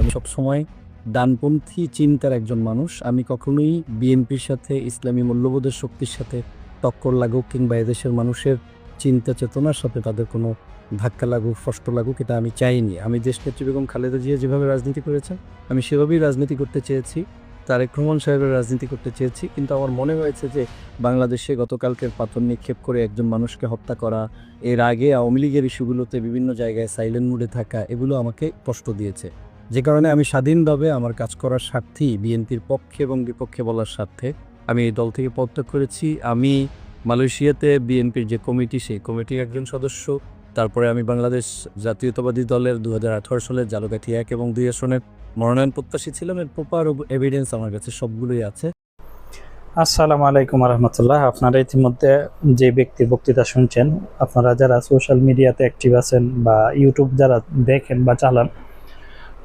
আমি সবসময় ডানপন্থী চিন্তার একজন মানুষ। আমি কখনোই বিএনপির সাথে, ইসলামী মূল্যবোধের শক্তির সাথে টক্কর লাগুক কিংবা এদেশের মানুষের চিন্তা চেতনার সাথে তাদের কোনো ধাক্কা লাগুক, কষ্ট লাগুক, এটা আমি চাইনি। আমি দেশনেত্রী বেগম খালেদা জিয়া যেভাবে রাজনীতি করেছেন, আমি সেভাবেই রাজনীতি করতে চেয়েছি, তারেক রহমান সাহেবের রাজনীতি করতে চেয়েছি। কিন্তু আমার মনে হয়েছে যে বাংলাদেশে গতকালকের পাথর নিক্ষেপ করে একজন মানুষকে হত্যা করা, এর আগে আওয়ামী লীগের ইস্যুগুলোতে বিভিন্ন জায়গায় সাইলেন্ট মুডে থাকা, এগুলো আমাকে কষ্ট দিয়েছে। যে কারণে আমি স্বাধীনভাবে আমার কাজ করার স্বার্থেই বিএনপির পক্ষে এবং বিপক্ষে বলার স্বার্থে আমি এই দল থেকে পদত্যাগ করেছি। আমি মালয়েশিয়াতে বিএনপির যে কমিটি, সেই কমিটির একজন সদস্য। তারপরে আমি বাংলাদেশ জাতীয়তাবাদী দলের দু হাজার সালের জালকাঠি এক এবং দুই আসনের মনোনয়ন প্রত্যাশী ছিলাম। এর প্রপার এভিডেন্স আমার কাছে সবগুলোই আছে। আসসালামু আলাইকুম রহমতুল্লাহ আপনারা ইতিমধ্যে যে ব্যক্তির বক্তৃতা শুনছেন, আপনারা যারা সোশ্যাল মিডিয়াতে অ্যাক্টিভ আছেন বা ইউটিউব যারা দেখেন বা চালান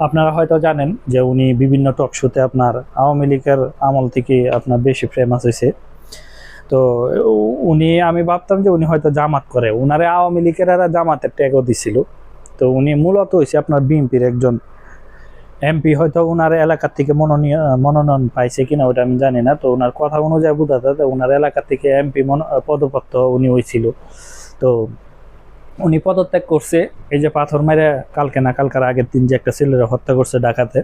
আপনারা হয়তো জানেন যে উনি বিভিন্ন টক শোতে আপনার আওয়ামী লীগের আমল থেকে আপনার বেশি ফেমাস হয়েছে। তো উনি, আমি ভাবতাম যে উনি হয়তো জামাত করে। উনারে আওয়ামী লীগের জামাতের ট্যাগও দিছিল। তো উনি মূলত হয়েছে আপনার বিএনপির একজন এমপি। হয়তো ওনার এলাকার থেকে মনোনীয়, মনোনয়ন পাইছে কিনা ওটা আমি জানি না। তো ওনার কথা অনুযায়ী বোঝা যায় ওনার এলাকা থেকে এমপি পদপ্রাপ্ত উনি হয়েছিল তো উনি পদত্যাগ করছে, এই যে পাথর মেরে কালকে না কালকার আগের দিন যে একটা ছেলেরা হত্যা করছে ডাকাতে,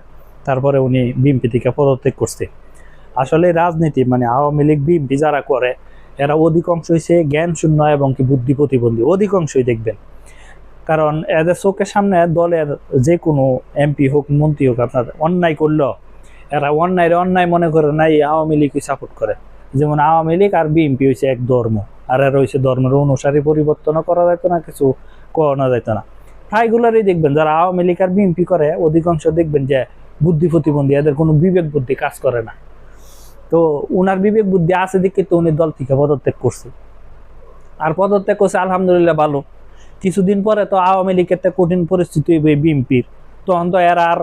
তারপরে উনি বিএনপি থেকে পদত্যাগ করছে। আসলে রাজনীতি মানে আওয়ামী লীগ, বিএনপি যারা করে, এরা অধিকাংশ হয়েছে জ্ঞান শূন্য এবং কি বুদ্ধি প্রতিবন্ধী। অধিকাংশই দেখবেন। কারণ এদের চোখের সামনে দলের যে কোনো এমপি হোক, মন্ত্রী হোক, আপনার অন্যায় করল এরা অন্যায় অন্যায় মনে করে না, এই আওয়ামী লীগই সাপোর্ট করে। যেমন আওয়ামী লীগ আর বিএনপি হয়েছে এক ধর্ম। আর এরা হয়েছে ধর্মের অনুসারী, পরিবর্তনও করা যেত না, কিছু করানো যেত না। প্রায়গুলোরই দেখবেন, যারা আওয়ামী লীগ আর বিএনপি করে, অধিকাংশ দেখবেন যে বুদ্ধি প্রতিবন্ধী, এদের কোনো বিবেক বুদ্ধি কাজ করে না। তো উনার বিবেক বুদ্ধি আছে দেখে তো উনি দল থেকে পদত্যাগ করছে। আর পদত্যাগ করছে, আলহামদুলিল্লাহ, ভালো। কিছুদিন পরে তো আওয়ামী লীগের একটা কঠিন পরিস্থিতি হইবে বিএনপির। তখন তো এরা আর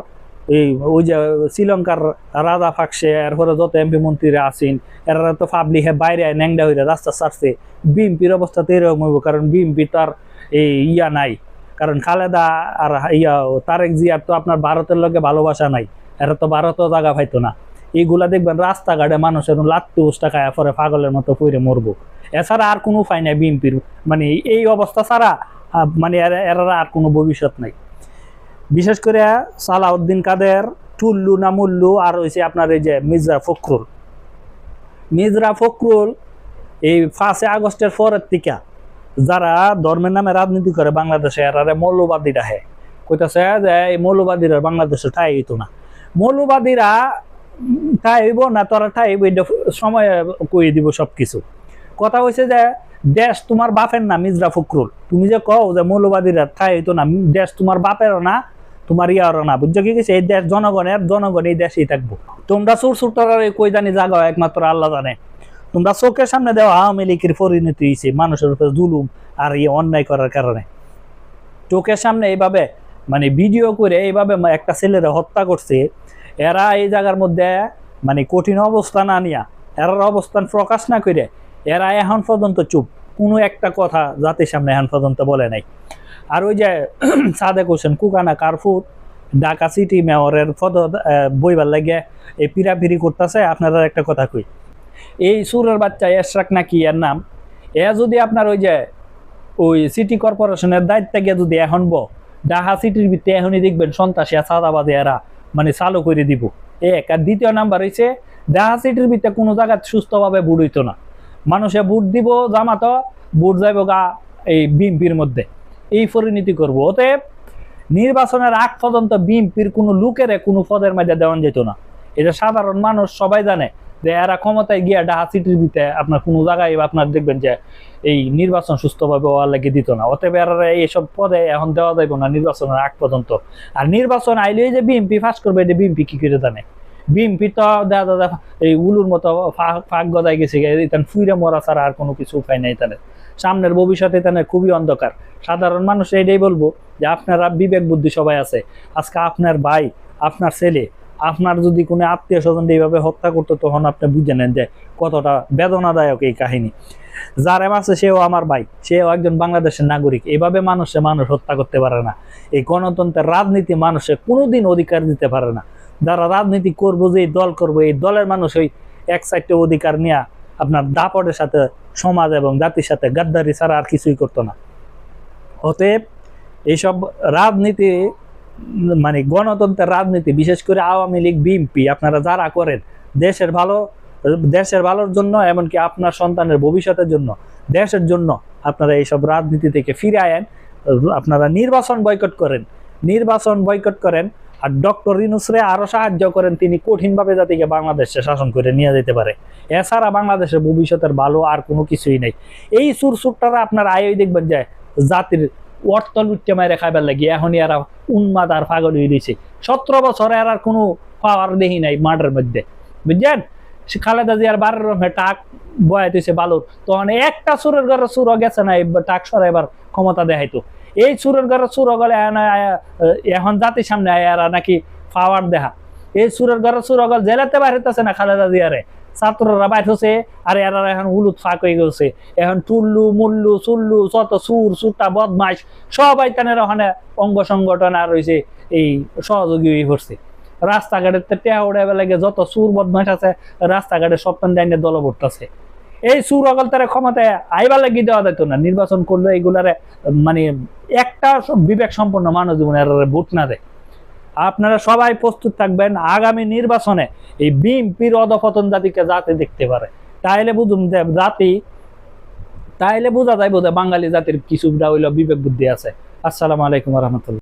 এই, ওই যে শ্রীলঙ্কার রাজা ফাকসে, এরপরে যত এমপি মন্ত্রীরা আছেন, এরা তো পাবলিকে বাইরে ন্যাংডা হইলে রাস্তা ছাড়ছে। বিএনপির অবস্থা তো এরকম হইব, কারণ বিএনপি তার এই ইয়া নাই। কারণ খালেদা আর ইয়া, তারেক জিয়ার তো আপনার ভারতের লগে ভালোবাসা নাই, এরা তো ভারতও জায়গা পাইতো না। এইগুলা দেখবেন রাস্তাঘাটে মানুষের লাত্তি উষ্টা খায় পরে পাগলের মতো পইরে মরবো। এছাড়া আর কোনো উপায় নাই বিএনপির মানে এই অবস্থা ছাড়া মানে এরা আর কোনো ভবিষ্যৎ নাই। বিশেষ করে সালাউদ্দিন কাদের, টুল্লু না মুল্লু, আর হয়েছে আপনার এই যে মির্জা ফখরুল। মির্জা ফখরুল এই ফার্স্টে আগস্টের পরের থেকে যারা ধর্মের নামে রাজনীতি করে বাংলাদেশে, এরা মৌলবাদী ডাহে কইতাছে যে এই মৌলবাদীরা বাংলাদেশে ঠাই হইতো না। মৌলবাদীরা ঠাই হইব না, তোরা ঠাই হইব সময় কই দিব সব কিছু কথা হয়েছে যে দেশ তোমার বাপের না মির্জা ফখরুল। তুমি যে কও যে মৌলবাদীরা ঠাই হইতো না, দেশ তোমার বাপেরও না তোমার ইয়ারও না, বুঝছ কি এই দেশ জনগণের জনগণ এই দেশেই থাকব। তোমরা সুর সুর টরার কই জানি জাগা একমাত্র আল্লাহ জানে। তোমরা চোখের সামনে দেওয়া আওয়ামী লীগের পরিণতি হয়েছে মানুষের উপর জুলুম আর ইয়ে অন্যায় করার কারণে। চোখের সামনে এইভাবে মানে ভিডিও করে এইভাবে একটা ছেলেরা হত্যা করছে, এরা এই জায়গার মধ্যে মানে কঠিন অবস্থান আনিয়া এরার অবস্থান প্রকাশ না করে, এরা এখন পর্যন্ত চুপ। কোনো একটা কথা জাতির সামনে এখন পর্যন্ত বলে নাই। আর ওই যে সাদেক হোসেন, কুকানা কারফুট ঢাকা সিটি মেয়রের পদ বইবার লাগে এই পিরাপিরি করতেছে। আপনারা একটা কথা কই, এই সুরের বাচ্চা এশরাক নাকি এর নাম? এ যদি আপনার ওই যে ওই সিটি কর্পোরেশনের দায়িত্বে গিয়ে যদি এখন ব, ঢাকা সিটির ভিত্তি এখনই দেখবেন সন্ত্রাসী আর চাঁদাবাদী এরা মানে চালু করে দিব। এক, আর দ্বিতীয় নাম্বার হয়েছে ঢাকা সিটির ভিত্তে কোনো জায়গায় সুস্থভাবে বুট না। মানুষে বুট দিব জামাতো বুট যাইব গা এই বিএনপির মধ্যে। এই পরিণতি করব। অতএব নির্বাচনের আগ পর্যন্ত বিএনপির কোনো লোকেরে কোনো পদের মধ্যে দেওয়া যেত না। এটা সাধারণ মানুষ সবাই জানে যে এরা ক্ষমতায় গিয়ে ডাহা সিটির ভিতরে আপনার কোনো জায়গায় আপনার দেখবেন যে এই নির্বাচন সুস্থভাবে হওয়ার লাগে দিত না। অতএব এরা এইসব পদে এখন দেওয়া যাইব না নির্বাচনের আগ পর্যন্ত। আর নির্বাচন আইলেই যে বিএনপি ফাঁস করবে, এটা বিএনপি কি করে জানে? বিএনপি তো দেখা দাদা এই উলুর মতো ফাঁক গদায় গেছে ইতান ফুইরে মরা ছাড়া আর কোনো কিছু উপায় নাই তাদের। সামনের ভবিষ্যতে তাদের খুবই অন্ধকার। সাধারণ মানুষ এটাই বলব যে আপনারা বিবেক বুদ্ধি সবাই আছে। আজকে আপনার ভাই, আপনার ছেলে, আপনার যদি কোনো আত্মীয় স্বজন এইভাবে হত্যা করতো, তখন আপনি বুঝে নেন যে কতটা বেদনাদায়ক এই কাহিনী। যারে আছে সেও আমার ভাই, সেও একজন বাংলাদেশের নাগরিক। এভাবে মানুষে মানুষ হত্যা করতে পারে না। এই গণতন্ত্রের রাজনীতি মানুষে কোনোদিন অধিকার দিতে পারে না। যারা রাজনীতি করব যে দল করব, এই দলের মানুষ ওই এক সাইডে অধিকার নিয়ে আপনার দাপটের সাথে সমাজ এবং জাতির সাথে গাদ্দারি ছাড়া আর কিছুই করতো না। অতএব এইসব রাজনীতি মানে গণতন্ত্রের রাজনীতি, বিশেষ করে আওয়ামী লীগ, বিএনপি, আপনারা যারা করেন, দেশের ভালো, দেশের ভালোর জন্য এমনকি আপনার সন্তানের ভবিষ্যতের জন্য, দেশের জন্য আপনারা এইসব রাজনীতি থেকে ফিরে আয়েন। আপনারা নির্বাচন বয়কট করেন। নির্বাচন বয়কট করেন। আর ডক্টর রিনুসরে আরও সাহায্য করেন, তিনি কঠিনভাবে জাতিকে বাংলাদেশে শাসন করে নিয়ে যেতে পারে। এছাড়া বাংলাদেশের ভবিষ্যতের ভালো আর কোনো কিছুই নেই। এই সুর সুরটারা আপনার আয়ই দেখবেন যে, জাতির অর্থ লুটতে মাইরে খাইবার লাগে, এখনই এরা উন্মাদ আর পাগল হয়ে দিয়েছে সতেরো বছর এর আর কোনো পাওয়ার দেখি নাই মাঠের মধ্যে। বুঝছেন? খালেদা জিয়ার বারের রমে টাক বয়াইতেছে বালুর। তখন একটা সুরের ঘরে সুর গেছে না টাক সরাইবার ক্ষমতা দেখাইতো। এই সুরের ঘরে সুর গলে এখন জাতির সামনে এরা নাকি পাওয়ার দেখা এই সুরের ঘরে সুর গল জেলাতে বাইরেতেছে না খালেদা জিয়ারে। ছাত্ররা বাইর হচ্ছে আর এরা এখন উলুত ফাঁক হয়ে গেছে। এখন টুল্লু, মুল্লু, চুল্লু, যত সুর, সুরটা বদমাইশ, সবাই তানের ওখানে অঙ্গ সংগঠন আর রয়েছে এই সহযোগী হয়ে পড়ছে। রাস্তাঘাটের টেয়া উড়ে লাগে, যত সুর বদমাইশ আছে, রাস্তাঘাটে সপ্তাহ ডাইনে দলভুক্ত আছে। এই সুর অগল তারা ক্ষমতায় আইবার লাগি দেওয়া যেত না। নির্বাচন করলে এইগুলারে মানে একটা বিবেক সম্পন্ন মানব জীবনে ভোট না দেয়। আপনারা সবাই প্রস্তুত থাকবেন, আগামী নির্বাচনে এই বিএনপির অধপতন জাতিকে জাতি দেখতে পারে। তাইলে বুঝুন যে জাতি, তাইলে বোঝা যায় বোধ বাঙালি জাতির কিছুটা হইল বিবেক বুদ্ধি আছে। আসসালামু আলাইকুম রহমতুল্লাহ।